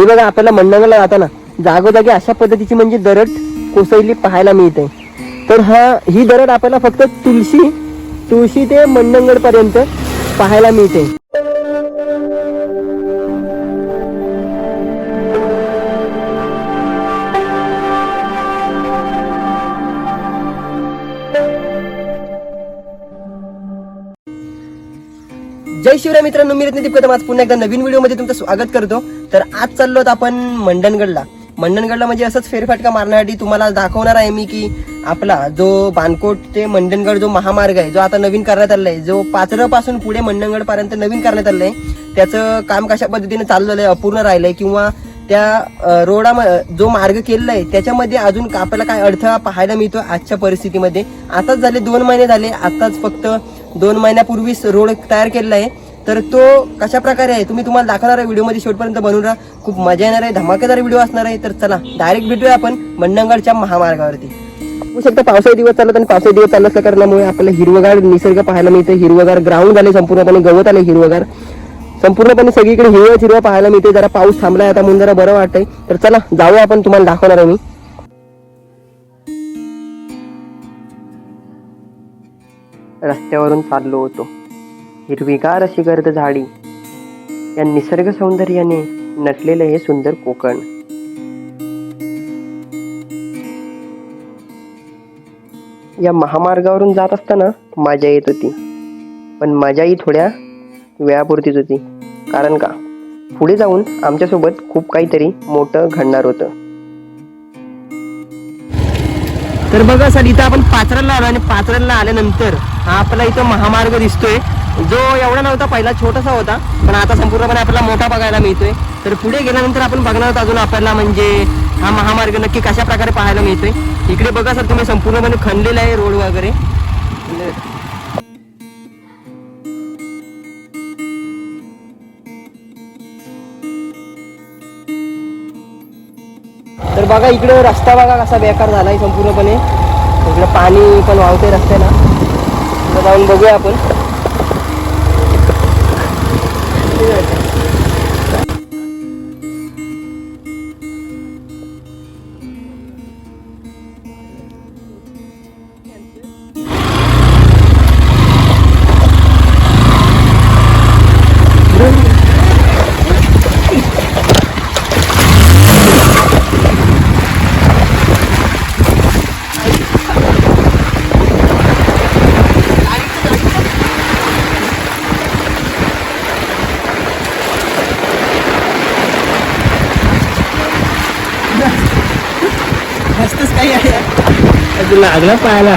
हे बघा आपल्याला मंडणगडला जाताना जागोजागी अशा पद्धतीची म्हणजे दरड कोसळली पाहायला मिळते. तर हा ही दरड आपल्याला फक्त तुळशी तुळशी ते मंडंगडपर्यंत पाहायला मिळते. जय शिवराय मित्रांनो मी रत्नदीप कदम. आज पुन्हा एकदा नवीन व्हिडिओमध्ये तुमचं स्वागत करतो. तर आज चाललो आहोत आपण मंडणगडला. मंडणगडला म्हणजे असंच फेरफटका मारण्यासाठी तुम्हाला दाखवणार आहे मी की आपला जो बानकोट ते मंडणगड जो महामार्ग आहे जो आता नवीन करण्यात आला आहे जो पाचरपासून पुढे मंडणगड पर्यंत नवीन करण्यात आलं आहे त्याचं काम कशा पद्धतीने चाललेलं आहे अपूर्ण राहिलंय किंवा त्या रोडा जो मार्ग केलेला आहे त्याच्यामध्ये अजून का- आपल्याला काय अडथळा पाहायला मिळतो आजच्या परिस्थितीमध्ये? आताच झाले दोन महिने झाले आताच फक्त दोन महिन्यापूर्वीच रोड तयार केलेला आहे. तर तो कशा प्रकारे आहे? तुम्ही तुम्हाला दाखवणार आहे व्हिडिओमध्ये शेवटपर्यंत बनवून राहा. खूप मजा येणार आहे धमाकेदार व्हिडिओ असणार आहे. तर चला डायरेक्ट भेटूया आपण मंडणगडच्या महामार्गावरती. होऊ शकता पावसाळी दिवस चालत आणि पावसाळी दिवस चालत असल्या कारणामुळे आपल्याला हिरवगार निसर्ग पाहायला मिळते हिरवगार ग्राउंड आले संपूर्णपणे गवत आले हिरवगार. संपूर्णपणे सगळीकडे हिरवच हिरवा पाहायला मिळते जरा पाऊस थांबलाय आता म्हणून जरा बरं वाटतंय. तर चला जाऊया आपण तुम्हाला दाखवणार आहे मी. रस्त्यावरून चाललो होतो. हिरवीगार अशी गर्द झाडी. या निसर्ग सौंदर्याने नटलेलं हे सुंदर कोकण. या महामार्गावरून जात असताना मजा येत होती. पण मजा ही थोड्या वेळापुरतीच होती. कारण का? पुढे जाऊन आमच्यासोबत खूप काहीतरी मोठं घडणार होतं. तर बघा सर इथं आपण पाचऱ्याला आलो आणि पाचऱ्याला आल्यानंतर हा आपला इथं महामार्ग दिसतोय. जो एवढा नव्हता पहिला छोटासा होता पण आता संपूर्णपणे आपल्याला मोठा बघायला मिळतोय. तर पुढे गेल्यानंतर आपण बघणार आहोत अजून आपल्याला म्हणजे हा महामार्ग नक्की कशा प्रकारे पाहायला मिळतोय. इकडे बघा सर तुम्ही संपूर्णपणे खणलेला आहे रोड वगैरे. बघा इकडे रस्ता बघा कसा बेकार झाला आहे संपूर्णपणे. इकडं पाणी पण वाहते रस्त्याला जाऊन बघूया आपण. लागला पाहायला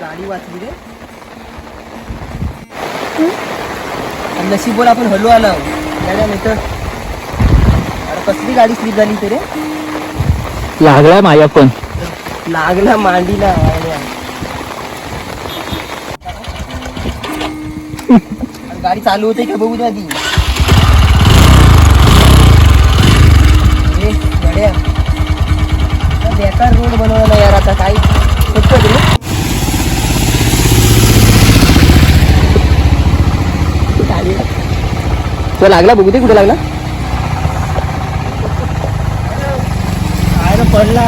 गाडी वाचली रे आणि नशीब आपण हलू आलो. अरे कसली गाडी स्लिप झाली तरी लागलाय माझ्या पण. लागला मांडीला. अरे. अरे गाडी चालू होते का बघू द्या आधी? ए, गड्या. बेकार रोड बनवला यार आता काय शपथ रे गाडी तो लागला बघू दे कुठे लागला. काय पडला.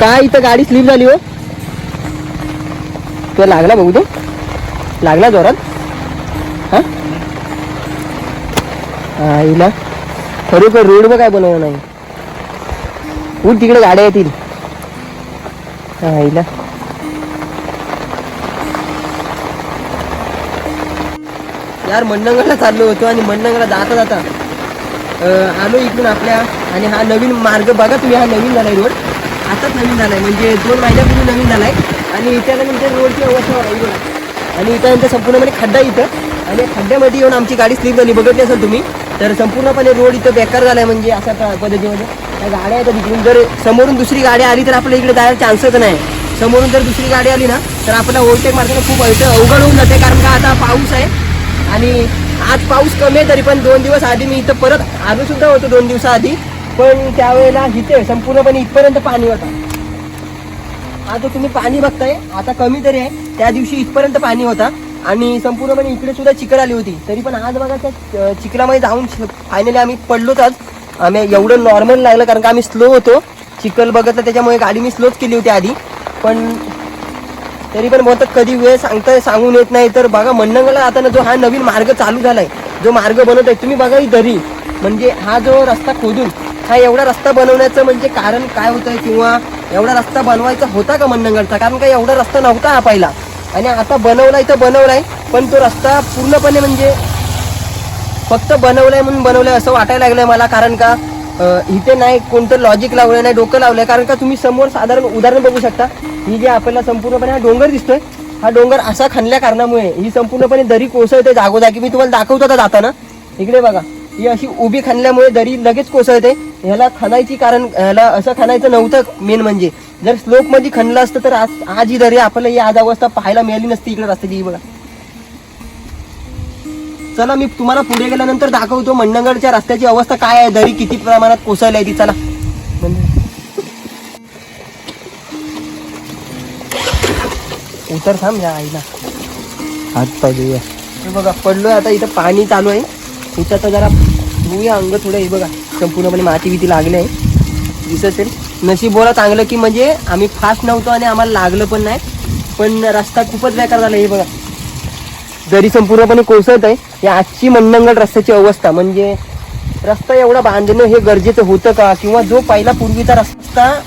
काय इथं गाडी स्लिप झाली हो. तो लागला बघू दे. लागला जोरात. हा? हा, हिला खरोखर रोड बघ काय बनवलं नाही उठ तिकडे गाड्या येतील. हा हिला यार मंडणगडला चाललो होतो आणि मंडणगडला जाता जाता आलो इकडून आपल्या आणि हा नवीन मार्ग बघा तुम्ही हा नवीन झालाय रोड. आताच नवीन झालाय म्हणजे दोन महिन्यापूर्वी नवीन झालाय. आणि इथल्यानंतर रोडची अवस्था वाईट आणि इथल्यानंतर संपूर्णपणे खड्डा इथं. आणि खड्ड्यामध्ये येऊन आमची गाडी स्लिप झाली. बघितली असेल तुम्ही तर संपूर्णपणे रोड इथं बेकार झालाय म्हणजे अशा पद्धतीमध्ये. त्या गाड्या येतात इकडून जर समोरून दुसरी गाडी आली तर आपल्या इकडे जायला चान्सच नाही. समोरून जर दुसरी गाडी आली ना तर आपल्याला ओव्हरटेक मार्गाला खूप अवघड होऊन जाते. कारण का आता पाऊस आहे. आणि आज पाऊस कमी आहे तरी पण दोन दिवस आधी मी इथं परत आलो सुद्धा होतो दोन दिवसाआधी पण त्यावेळेला इथे संपूर्णपणे इथपर्यंत पाणी होता. आता तुम्ही पाणी बघताय आता कमी तरी आहे. त्या दिवशी इथपर्यंत पाणी होता. आणि संपूर्णपणे इकडे सुद्धा चिखल आली होती. तरी पण आज बघा त्या चिखलामध्ये जाऊन फायनली आम्ही पडलोच आज. आम्ही एवढं नॉर्मल लागलं कारण का आम्ही स्लो होतो. चिखल बघितलं त्याच्यामुळे गाडी मी स्लोच केली होती आधी. पण तरी पण बोलतात कधी वेळ सांगताय सांगून येत नाही. तर बघा मंडंगला आता ना जो हा नवीन मार्ग चालू झालाय जो मार्ग बनवत आहे तुम्ही बघा ही दरी. म्हणजे हा जो रस्ता खोदून हा एवढा रस्ता बनवण्याचं म्हणजे कारण काय होतंय किंवा एवढा रस्ता बनवायचा होता का मंडंगलचा कारण का एवढा रस्ता नव्हता हा पहिला. आणि आता बनवलाय तर बनवलाय पण तो रस्ता पूर्णपणे म्हणजे फक्त बनवलाय म्हणून बनवलाय असं वाटायला लागलंय मला. कारण का? इथे नाही कोणतं लॉजिक लावलं नाही डोकं लावलंय कारण का तुम्ही समोर साधारण उदाहरण बघू शकता. ही जे आपल्याला संपूर्णपणे हा डोंगर दिसतोय हा डोंगर असा खणल्या कारणामुळे ही संपूर्णपणे दरी कोसळते जागोजागी. मी तुम्हाला दाखवतो आता जाताना. इकडे बघा ही अशी उभी खणल्यामुळे दरी लगेच कोसळते. ह्याला खणायची कारण ह्याला असं खणायचं नव्हतं मेन म्हणजे. जर स्लोपमध्ये खणलं असतं तर आज आज ही दरी आपल्याला ही आज अवस्था पाहायला मिळाली नसती इकडे रस्त्याची ही बघा. चला मी तुम्हाला पुढे गेल्यानंतर दाखवतो मंडणगडच्या रस्त्याची अवस्था काय आहे दरी किती प्रमाणात कोसळली आहे ती चला. उतर थांब या आईला. हात पाहिजे हे बघा पडलोय आता इथं पाणी चालू आहे. इथं आता जरा धुऊया अंग थोडं हे बघा संपूर्णपणे माती बिती लागले आहे. दिसत असेल नशीब बोला चांगलं की म्हणजे आम्ही फास्ट नव्हतो आणि आम्हाला लागलं पण नाही. पण रस्ता खूपच बेकार झाला हे बघा. दरी संपूर्णपणे कोसळत आहे या आजची मंडंगड रस्त्याची अवस्था म्हणजे रस्ता एवढा बांधणं हे गरजेचं होतं का? किंवा जो पहिला पूर्वीचा रस्ता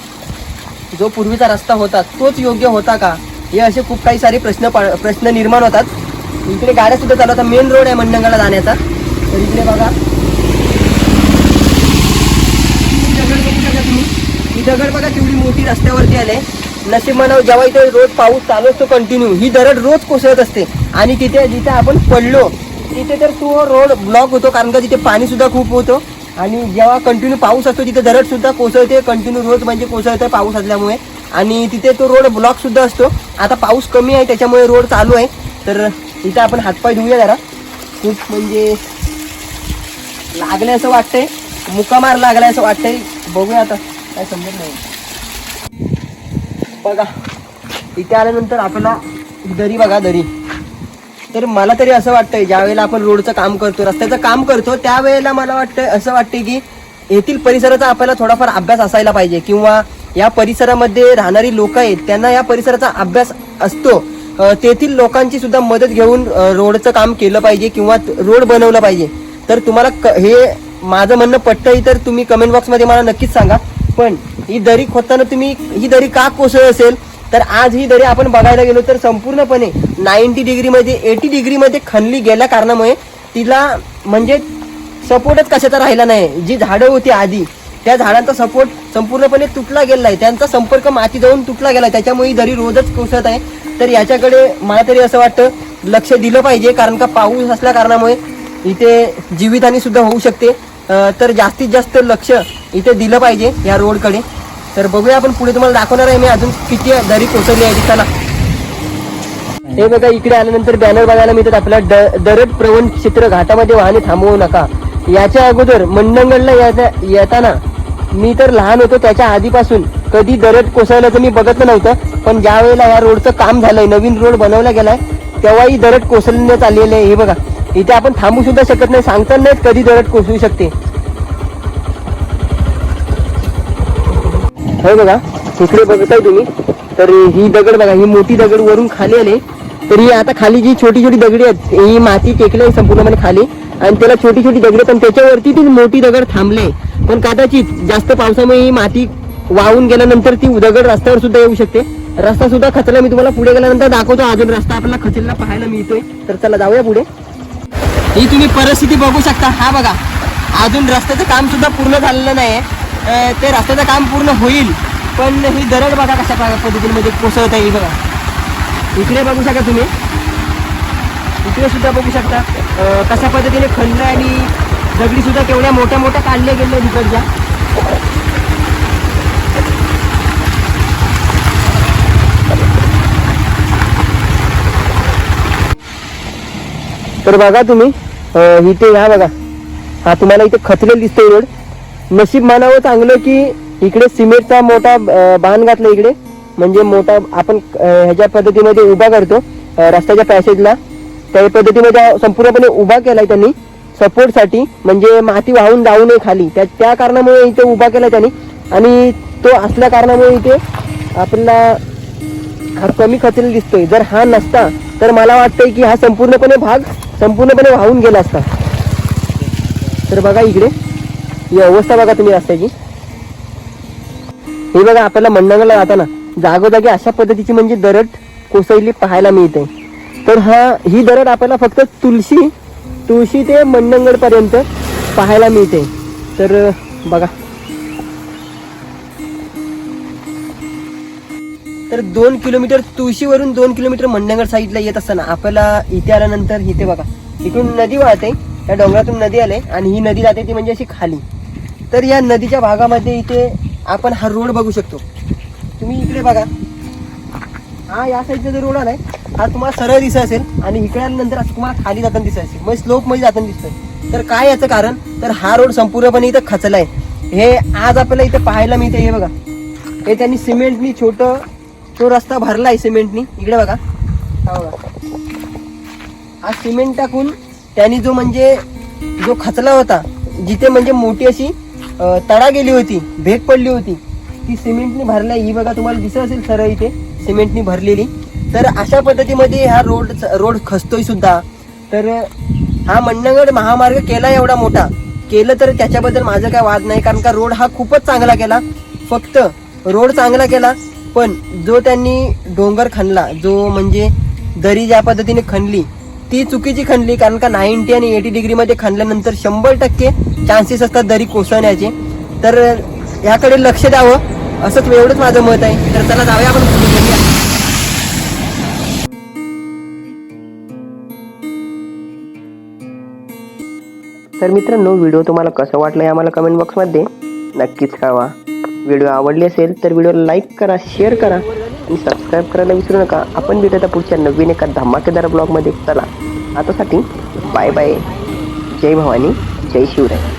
जो पूर्वीचा रस्ता होता तोच योग्य होता का? हे असे खूप काही सारे प्रश्न पा- प्रश्न निर्माण होतात. इकडे गाड्या सुद्धा चालवतात. मेन रोड आहे मंडंगलला जाण्याचा. तर इकडे बघा. ही दगड तुम्ही ही दगड बघा तेवढी मोठी रस्त्यावरती आले. नशीब म्हणा जेव्हा इथे रोज पाऊस चालू असतो कंटिन्यू ही दरड रोज कोसळत असते. आणि तिथे जिथे आपण पडलो तिथे तर तो रोड ब्लॉक होतो कारण का तिथे पाणी सुद्धा खूप होतं. आणि जेव्हा कंटिन्यू पाऊस असतो तिथे दरड सुद्धा कोसळते कंटिन्यू रोज म्हणजे कोसळतं पाऊस असल्यामुळे. आणि तिथे तो रोड ब्लॉक सुद्धा असतो. आता पाऊस कमी आहे त्याच्यामुळे रोड चालू आहे. तर इथं आपण हातपाय धुऊया जरा. खूप म्हणजे लागले असं वाटतंय. मुकामार लागलाय असं वाटतंय. बघूया आता काय समजत नाही. बघा इथे आल्यानंतर आपला दरी बघा दरी. तर मला तरी असं वाटतंय ज्या वेळेला आपण रोडचं काम करतो रस्त्याचं काम करतो त्यावेळेला मला वाटतंय असं वाटतंय की येथील परिसराचा आपल्याला थोडाफार अभ्यास असायला पाहिजे किंवा या परिसरामध्ये राहणारी लोक आहेत त्यांना या परिसराचा अभ्यास असतो. तेथील लोकांची सुद्धा मदत घेऊन रोडचं काम केलं पाहिजे किंवा रोड बनवलं पाहिजे. तर तुम्हाला क- हे माझं म्हणणं पटतंय तर तुम्ही कमेंट बॉक्समध्ये मला नक्कीच सांगा. पण ही दरी खोदताना तुम्ही ही दरी का कोसळ असेल? तर आज ही दरी आपण बघायला गेलो तर संपूर्णपणे नाईन्टी डिग्रीमध्ये एटी डिग्रीमध्ये खणली गेल्या कारणामुळे तिला म्हणजे सपोर्टच कशाचा राहिला नाही. जी झाडं होती आधी त्या झाडांचा सपोर्ट संपूर्णपणे तुटला गेला आहे त्यांचा संपर्क माती जाऊन तुटला गेला त्याच्यामुळे ही दरी रोजच कोसळत आहे. तर याच्याकडे मला तरी असं वाटतं लक्ष दिलं पाहिजे. कारण का पाऊस असल्या कारणामुळे इथे जीवितहानी सुद्धा होऊ शकते. तर जास्तीत जास्त लक्ष इथे दिलं पाहिजे या रोडकडे. तर बघूया आपण पुढे तुम्हाला दाखवणार आहे मी अजून किती दरी पोचवली आहे चला हे बघा इकडे आल्यानंतर बॅनर बघायला मिळतात आपल्या दरड प्रवण क्षेत्र घाटामध्ये वाहने थांबवू नका. याच्या अगोदर मंडंगडला येता- येताना मी तर लहान होतो त्याच्या आधीपासून कधी दरड कोसळल्याचं मी बघत नव्हतं. पण ज्या वेळेला या रोडचं काम झालंय नवीन रोड बनवला गेलाय तेव्हाही दरड कोसळण्यात आलेलं आहे. हे बघा इथे आपण थांबू सुद्धा शकत नाही. सांगता नाहीत कधी दरड कोसळू शकते. हे बघा इकडे बघताय तुम्ही. तर ही दगड बघा ही मोठी दगड वरून खाली आले. तर ही आता खाली जी छोटी छोटी दगडी आहेत ही माती टेकली आहे संपूर्णपणे खाली. आणि त्याला छोटी छोटी दगडी पण त्याच्यावरती ती मोठी दगड थांबले. पण कदाचित जास्त पावसामुळे ही माती वाहून गेल्यानंतर ती दगड रस्त्यावर सुद्धा येऊ शकते. रस्ता सुद्धा खचला मी तुम्हाला पुढे गेल्यानंतर दाखवतो. अजून रस्ता आपल्याला खचलेला पाहायला मिळतोय. तर चला जाऊया पुढे. ही तुम्ही परिस्थिती बघू शकता. हा बघा अजून रस्त्याचं काम सुद्धा पूर्ण झालेलं नाही आहे ते रस्त्याचं काम पूर्ण होईल पण ही दरड बघा कशा पद्धतीने म्हणजे कोसळता आहे बघा. इकडे बघू शकता तुम्ही. इकडे सुद्धा बघू शकता. कशा पद्धतीने खंड आणि दगडी सुद्धा केवढ्या मोठ्या मोठ्या काढल्या गेल्या तिकडच्या तर बघा तुम्ही इथे या बघा. हा तुम्हाला इथे खचलेला दिसतंय रोड. नशीब मानावं चांगलं की इकडे सिमेंटचा मोठा बांध घातला इकडे. म्हणजे मोठा आपण ह्याच्या पद्धतीमध्ये उभा करतो रस्त्याच्या पॅसेजला त्या पद्धतीमध्ये संपूर्णपणे उभा केलाय त्यांनी. सपोर्टसाठी म्हणजे माती वाहून जाऊ नये खाली. त्या त्या कारणामुळे इथे उभा केला त्यांनी. आणि तो असल्या कारणामुळे इथे आपल्याला कमी खचलेला दिसतोय. जर हा नसता तर मला वाटतंय की हा संपूर्णपणे भाग संपूर्णपणे वाहून गेला असता. तर बघा इकडे. ही अवस्था बघा तुम्ही रस्त्याची. हे बघा आपल्याला मंडंगला जाताना जागोजागी अशा पद्धतीची म्हणजे दरड कोसळली पाहायला मिळते. तर हा ही दरड आपल्याला फक्त तुळशी तुळशी ते मंडंगडपर्यंत पाहायला मिळते. तर बघा. तर दोन किलोमीटर तुळशीवरून दोन किलोमीटर मंडंगड साईडला येत असताना आपल्याला इथे आल्यानंतर इथे बघा इकडून नदी वाहते या डोंगरातून नदी आले आणि ही नदी जाते ती म्हणजे अशी खाली. तर या नदीच्या भागामध्ये इथे आपण हा रोड बघू शकतो. तुम्ही इकडे बघा. हा या साईडचा जो रोड आहे हा तुम्हाला सरळ दिसत असेल आणि इकड्यानंतर असं तुम्हाला खाली जाताना दिसत असेल. म्हणजे मग स्लोपमध्ये जाताना दिसतं तर काय याचं कारण? तर हा रोड संपूर्णपणे इथं खचला आहे हे आज आपल्याला इथं पाहायला मिळते हे बघा. हे त्यांनी सिमेंटनी छोट तो रस्ता भरला आहे सिमेंटनी. इकडे बघा. हा बघा. हा सिमेंट टाकून त्यांनी जो म्हणजे जो खचला होता जिथे म्हणजे मोठी अशी तडा गेली होती भेट पडली होती. ती सिमेंटनी भरल्या ही बघा तुम्हाला दिसत असेल सरळ इथे सिमेंटनी भरलेली. तर अशा पद्धतीमध्ये हा रोड रोड खचतोय सुद्धा. तर हा मंडणगड महामार्ग केला एवढा मोठा. केलं तर त्याच्याबद्दल माझं काय वाद नाही कारण का रोड हा खूपच चांगला केला. फक्त रोड चांगला केला पण जो त्यांनी डोंगर खणला जो म्हणजे दरी ज्या पद्धतीने खणली ती चुकीची खणली कारण का नाईन्टी आणि एटी डिग्रीमध्ये खणल्यानंतर शंभर टक्के चान्सेस असतात दरी कोसळण्याचे. तर याकडे लक्ष द्यावं असंच एवढंच माझं मत आहे. तर चला जाऊया आपण तर मित्रांनो व्हिडिओ तुम्हाला कसं वाटलं हे आम्हाला कमेंट बॉक्समध्ये नक्कीच कळवा. व्हिडिओ आवडली असेल तर व्हिडिओला लाईक करा शेअर करा. आणि सबस्क्राईब करायला विसरू नका. आपण भेटत पुढच्या नवीन एका धमाकेदार ब्लॉगमध्ये चला आतासाठी बाय बाय जय भवानी जय शिवराय.